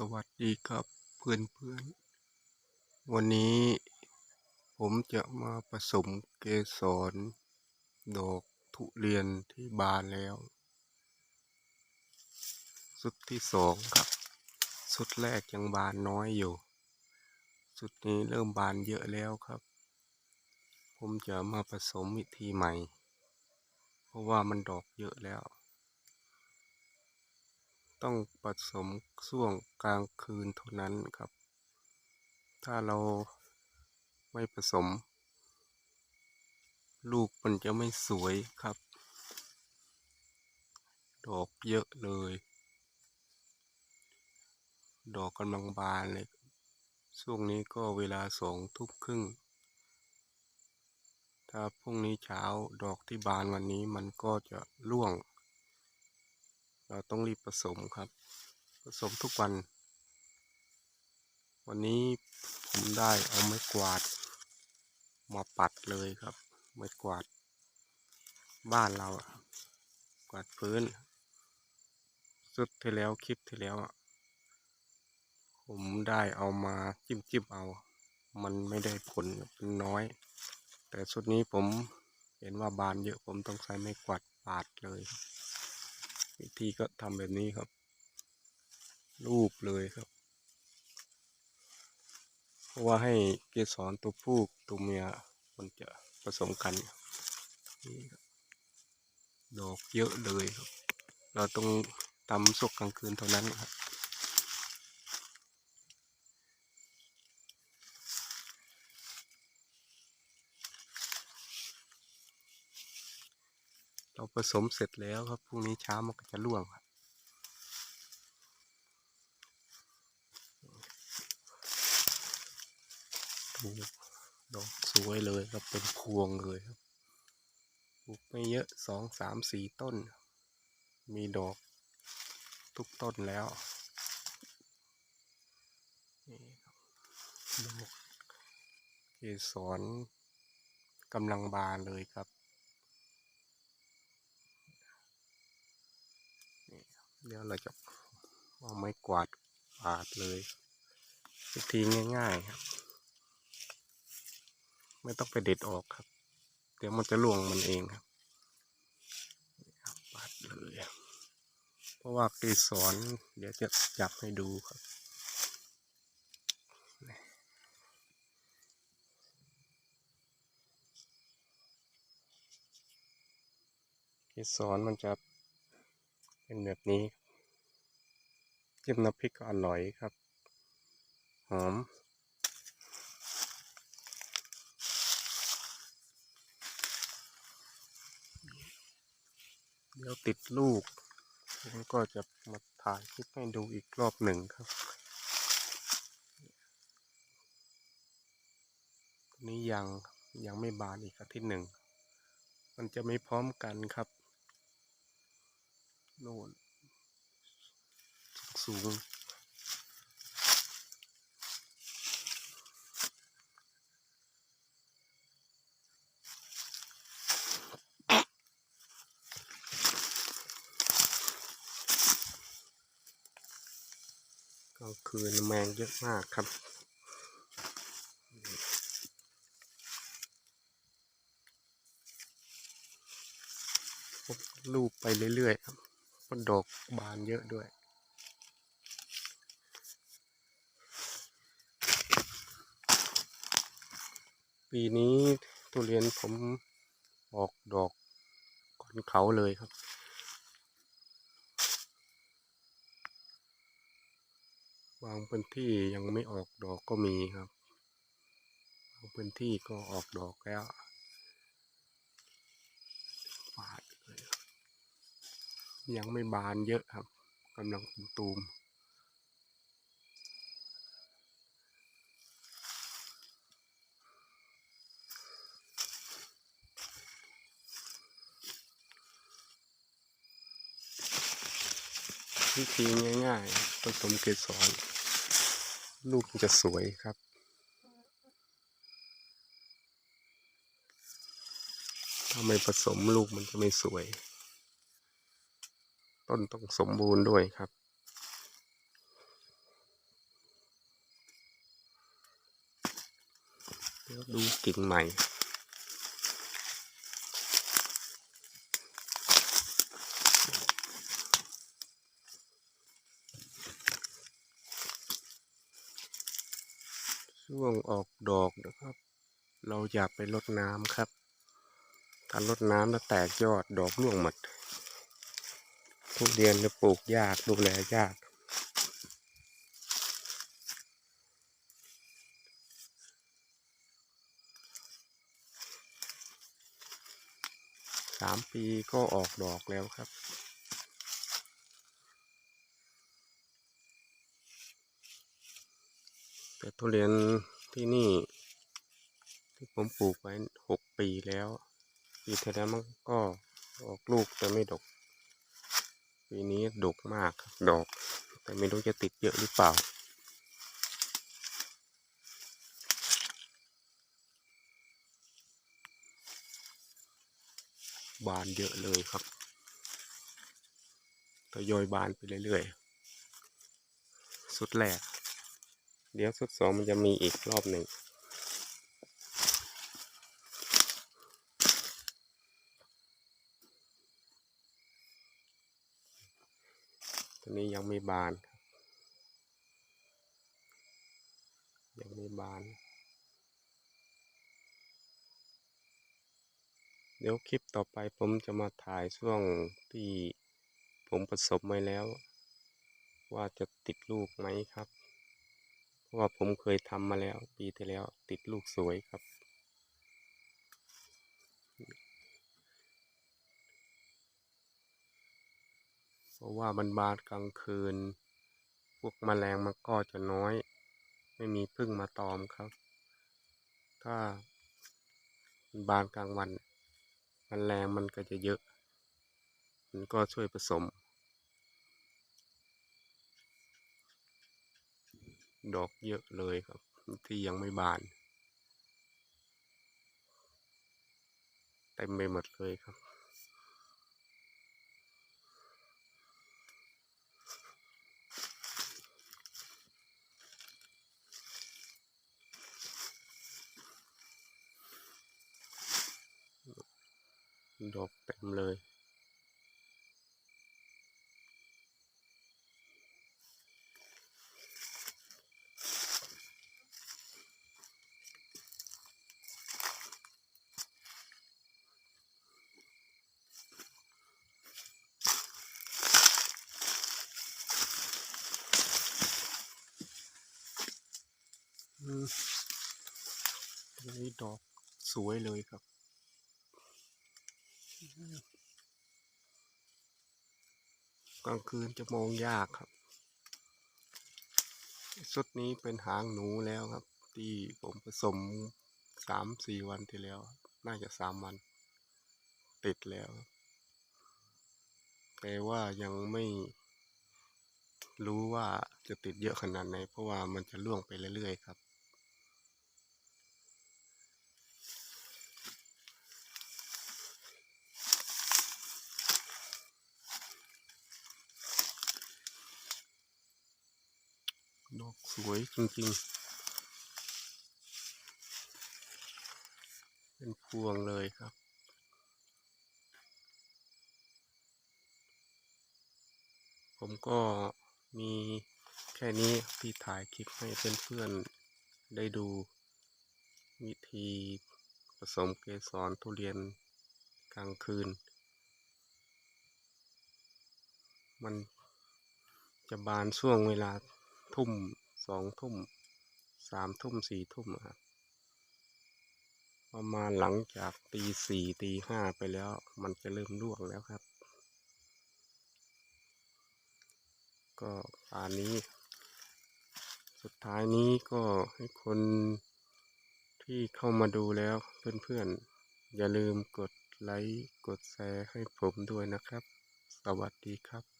สวัสดีครับเพื่อนเพื่อนวันนี้ผมจะมาผสมเกสรดอกทุเรียนที่บานแล้ว สุดที่สองครับ สุดแรกยังบานน้อยอยู่ สุดนี้เริ่มบานเยอะแล้วครับ ผมจะมาผสมวิธีใหม่ เพราะว่ามันดอกเยอะแล้ว ต้องผสมช่วงกลางคืนเท่านั้นครับ ถ้าเราไม่ผสม ลูกมันจะไม่สวยครับ ดอกเยอะเลย ดอกกำลังบานเลย ช่วงนี้ก็เวลาสองทุ่มครึ่ง ถ้าพรุ่งนี้เช้าดอกที่บานวันนี้มันก็จะร่วง ต้องรีบผสมครับ ผสมทุกวัน วันนี้ผมได้เอาไม้กวาด มาปัดเลยครับ ไม้กวาด บ้านเราอะกวาดพื้น สุดที่แล้วคลิปที่แล้วอะผมได้เอามาจิ้มจิ้มเอา มันไม่ได้ผลมันน้อย แต่สุดนี้ผมเห็นว่าบานเยอะผมต้องใช้ไม้กวาดปาดเลย วิธีก็ทำแบบนี้ครับ รูปเลยครับ เพราะว่าให้เกสรตัวผู้ตัวเมียมันจะผสมกันนี่ครับดอกเยอะเลยครับ เราต้องทำสกกลางคืนเท่านั้นครับ เราผสมเสร็จแล้วครับพรุ่งนี้เช้ามันก็จะร่วงครับดูดอกสวยเลยครับเป็นพวงเลยครับปลูกไม่เยอะสองสามสี่ต้น มีดอกทุกต้นแล้วนี่ครับดอกเกสรกำลังบานเลยครับนี่ เดี๋ยวเราจะเอาไม้กวาดปาดเลยวิธีง่าย ๆครับ ไม่ต้องไปเด็ดออกครับ เดี๋ยวมันจะล่วงมันเองครับปัดเลย เพราะว่าเกสรเดี๋ยวจะจับให้ดูครับเกสรมันจะ เป็นแบบนี้จิ้มน้ำพริกก็อร่อยครับ หอมเดี๋ยวติดลูก ผมก็จะมาถ่ายคลิปให้ดูอีกรอบหนึ่งครับ นี้ยังยังไม่บานอีกอาทิตย์หนึ่ง มันจะไม่พร้อมกันครับ โน่นสูงกลางคืนแมงเยอะมากครับลูกไปเรื่อยๆครับ เพราะดอกบานเยอะด้วย ปีนี้ทุเรียนผมออกดอกก่อนเขาเลยครับบางพื้นที่ยังไม่ออกดอกก็มีครับบางพื้นที่ก็ออกดอกแล้วปาดเลยครับ ยังไม่บานเยอะครับกำลังตูมวิธีง่ายๆผสมเกสรลูกมันจะสวยครับถ้าไม่ผสมลูกมันจะไม่สวย ต้นต้องสมบูรณ์ด้วยครับ เดี๋ยวดูกิ่งใหม่ช่วงออกดอกนะครับ เราอย่าไปลดน้ำครับ ถ้าลดน้ำแล้วแตกยอดดอกร่วงหมด ทุเรียนจะปลูกยากดูแลยาก สามปีก็ออกดอกแล้วครับแต่ทุเรียนที่นี่ ที่ผมปลูกไว้หกปีแล้วปีที่แล้วมันก็ออกลูกแต่ไม่ดก ปีนี้ดกมากดอก แต่ไม่รู้จะติดเยอะหรือเปล่า บานเยอะเลยครับทยอยบานไปเรื่อยๆ สุดแรก เดี๋ยวสุดสองมันจะมีอีกรอบหนึ่ง ตัวนี้ยังไม่บานครับยังไม่บาน เดี๋ยวคลิปต่อไปผมจะมาถ่ายช่วงที่ผมผสมไว้แล้ว ว่าจะติดลูกไหมครับ เพราะว่าผมเคยทำมาแล้วปีที่แล้วติดลูกสวยครับ เพราะว่ามันบานกลางคืน พวกแมลงมันก็จะน้อย ไม่มีพึ่งมาตอมครับ ถ้าบานกลางวันแมลงมันก็จะเยอะ มันก็ช่วยผสม ดอกเยอะเลยครับ ที่ยังไม่บานเต็มไปหมดเลยครับ ดอกเต็มเลยอืมอันนี้ดอกสวยเลยครับ กลางคืนจะมองยากครับชุดนี้เป็นหางหนูแล้วครับ ที่ผมผสมสามสี่วันที่แล้ว น่าจะสามวัน ติดแล้ว แต่ว่ายังไม่รู้ว่าจะติดเยอะขนาดไหน เพราะว่ามันจะล่วงไปเรื่อยๆครับ ดอกสวยจริงๆ เป็นพวงเลยครับ ผมก็มีแค่นี้ที่ถ่ายคลิปให้เพื่อนๆได้ดูวิธีผสมเกสรทุเรียนกลางคืน มันจะบานช่วงเวลา ทุ่มสองทุ่มสามทุ่มสี่ทุ่มครับประมาณหลังจากตีสี่ตีห้าไปแล้ว มันจะเริ่มร่วงแล้วครับ ก็ป่านนี้ สุดท้ายนี้ก็ให้คนที่เข้ามาดูแล้วเพื่อนๆ อย่าลืมกดไลค์ กดแชร์ให้ผมด้วยนะครับ สวัสดีครับ